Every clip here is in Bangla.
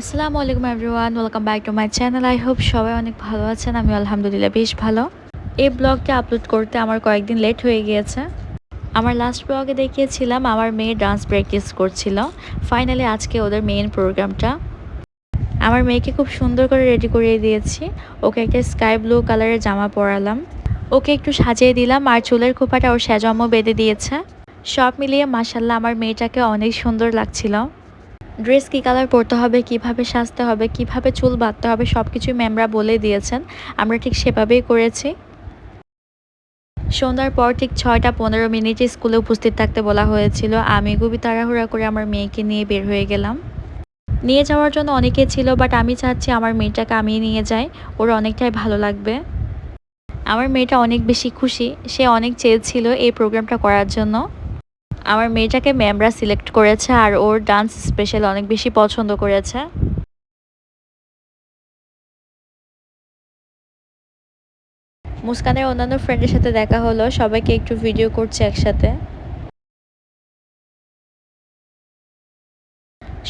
আসসালামু আলাইকুম everyone welcome back to my channel I hope সবাই অনেক ভালো আছেন। আমি আলহামদুলিল্লাহ বেশ ভালো। এই ব্লগটা আপলোড করতে আমার কয়েকদিন লেট হয়ে গিয়েছে। আমার লাস্ট ব্লগে দেখিয়েছিলাম, আমার মেয়ে ডান্স প্র্যাকটিস করছিল। ফাইনালি আজকে ওদের মেইন প্রোগ্রামটা আমার মেয়েকে খুব সুন্দর করে রেডি করিয়ে দিয়েছি। ওকে একটা স্কাই ব্লু কালারের জামা পরালাম। ওকে একটু সাজিয়ে দিলাম আর চুলের খোপাটা ওর সেজম্ম বেঁধে দিয়েছে। সব মিলিয়ে মাসাল্লাহ আমার মেয়েটাকে অনেক সুন্দর লাগছিল। ড্রেস কী কালার পরতে হবে, কীভাবে সাজতে হবে, কীভাবে চুল বাঁধতে হবে সব কিছুই ম্যামরা বলে দিয়েছেন। আমরা ঠিক সেভাবেই করেছি। সন্ধ্যার পর ঠিক ছয়টা পনেরো মিনিটে স্কুলে উপস্থিত থাকতে বলা হয়েছিল। আমি খুবই তাড়াহুড়া করে আমার মেয়েকে নিয়ে বের হয়ে গেলাম। নিয়ে যাওয়ার জন্য অনেকে ছিল, বাট আমি চাচ্ছি আমার মেয়েটাকে আমি নিয়ে যাই। ওর অনেকটাই ভালো লাগবে। আমার মেয়েটা অনেক বেশি খুশি। সে অনেক চেয়েছিল এই প্রোগ্রামটা করার জন্য। আমার মেয়েটাকে ম্যামরা সিলেক্ট করেছে আর ওর ডান্স স্পেশাল অনেক বেশি পছন্দ করেছে। মুস্কানের অন্যান্য ফ্রেন্ডের সাথে দেখা হলো, সবাইকে একটু ভিডিও করছে একসাথে।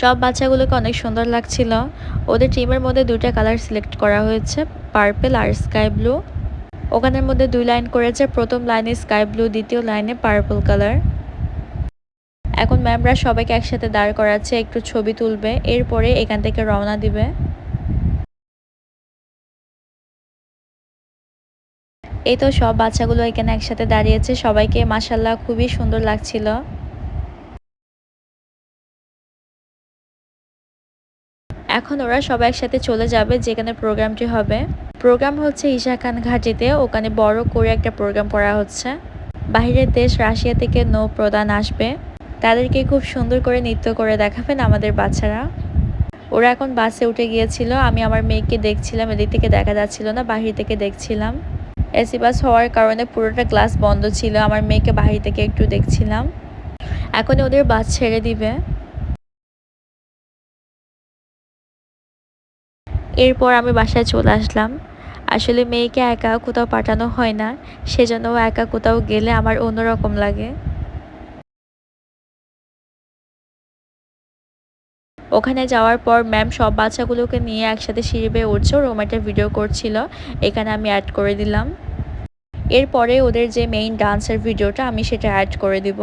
সব বাচ্চাগুলোকে অনেক সুন্দর লাগছিল। ওদের টিমের মধ্যে দুইটা কালার সিলেক্ট করা হয়েছে পার্পেল আর স্কাই ব্লু ওখানের মধ্যে দুই লাইন করেছে, প্রথম লাইনে স্কাই ব্লু দ্বিতীয় লাইনে পার্পল কালার এখন ম্যামরা সবাইকে একসাথে দাঁড় করাচ্ছে, একটু ছবি তুলবে, এরপরে এখান থেকে রওনা দিবে। এই তো সব বাচ্চাগুলো এখানে একসাথে দাঁড়িয়েছে, সবাইকে মাসাল্লাহ খুবই সুন্দর লাগছিল। এখন ওরা সবাই একসাথে চলে যাবে, যেখানে প্রোগ্রামটি হবে। প্রোগ্রাম হচ্ছে ঈশা খান ঘাটিতে, ওখানে বড় করে একটা প্রোগ্রাম করা হচ্ছে। বাহিরের দেশ রাশিয়া থেকে নৌ প্রদান আসবে। তাদেরকে খুব সুন্দর করে নৃত্য করে দেখাবেন আমাদের বাচ্চারা। ওরা এখন বাসে উঠে গিয়েছিল, আমি আমার মেয়েকে দেখছিলাম, এদিক থেকে দেখা যাচ্ছিল না, বাহির থেকে দেখছিলাম। এসি বাস হওয়ার কারণে পুরোটা ক্লাস বন্ধ ছিল, আমার মেয়েকে বাহির থেকে একটু দেখছিলাম। এখন ওদের বাস ছেড়ে দিবে। এরপর আমি বাসায় চলে আসলাম। আসলে মেয়েকে একা কোথাও পাঠানো হয় না, সেজন্য একা কোথাও গেলে আমার অন্যরকম লাগে। ওখানে যাওয়ার পর ম্যাম সব বাচ্চাগুলোকে নিয়ে একসাথে সিঁড়ি বেয়ে উঠছে। ওরকম একটা ভিডিও করছিল। এখানে আমি অ্যাড করে দিলাম। এরপরে ওদের যে মেইন ডান্সের ভিডিওটা আমি সেটা অ্যাড করে দিব।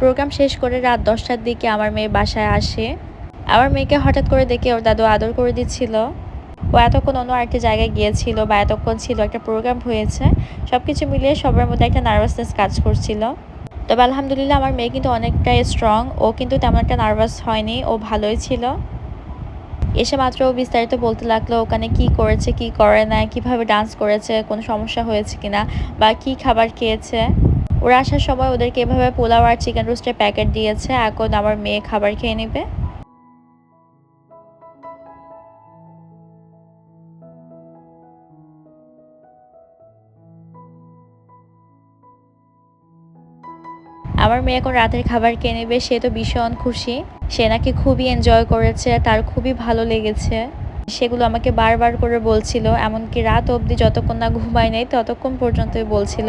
প্রোগ্রাম শেষ করে রাত দশটার দিকে আমার মেয়ে বাসায় আসে। আমার মেয়েকে হঠাৎ করে দেখে ওর দাদু আদর করে দিচ্ছিল। ও এতক্ষণ অন্য আরেকটা জায়গায় গিয়েছিল বা এতক্ষণ ছিল একটা প্রোগ্রাম হয়েছে। সব কিছু মিলিয়ে সবার মধ্যে একটা নার্ভাসনেস কাজ করছিল। তবে আলহামদুলিল্লাহ আমার মেয়ে কিন্তু অনেকটাই স্ট্রং ও কিন্তু তেমন একটা নার্ভাস হয়নি, ও ভালোই ছিল। এসে মাত্র ও বিস্তারিত বলতে লাগল, ওখানে কি করেছে, কি করে না কীভাবে ডান্স করেছে, কোনো সমস্যা হয়েছে কিনা বা কি খাবার খেয়েছে? ওরা আসার সময় ওদেরকে এভাবে পোলাও আর চিকেন রোস্টের প্যাকেট দিয়েছে। এখন আমার মেয়ে খাবার খেয়ে নেবে। আমার মেয়ে এখন রাতের খাবার কিনে নেবে। সে তো ভীষণ খুশি। সে নাকি খুবই এনজয় করেছে। তার খুবই ভালো লেগেছে। সেগুলো আমাকে বারবার করে বলছিল। এমনকি রাত অবধি যতক্ষণ না ঘুমায় নেই, ততক্ষণ পর্যন্তই বলছিল।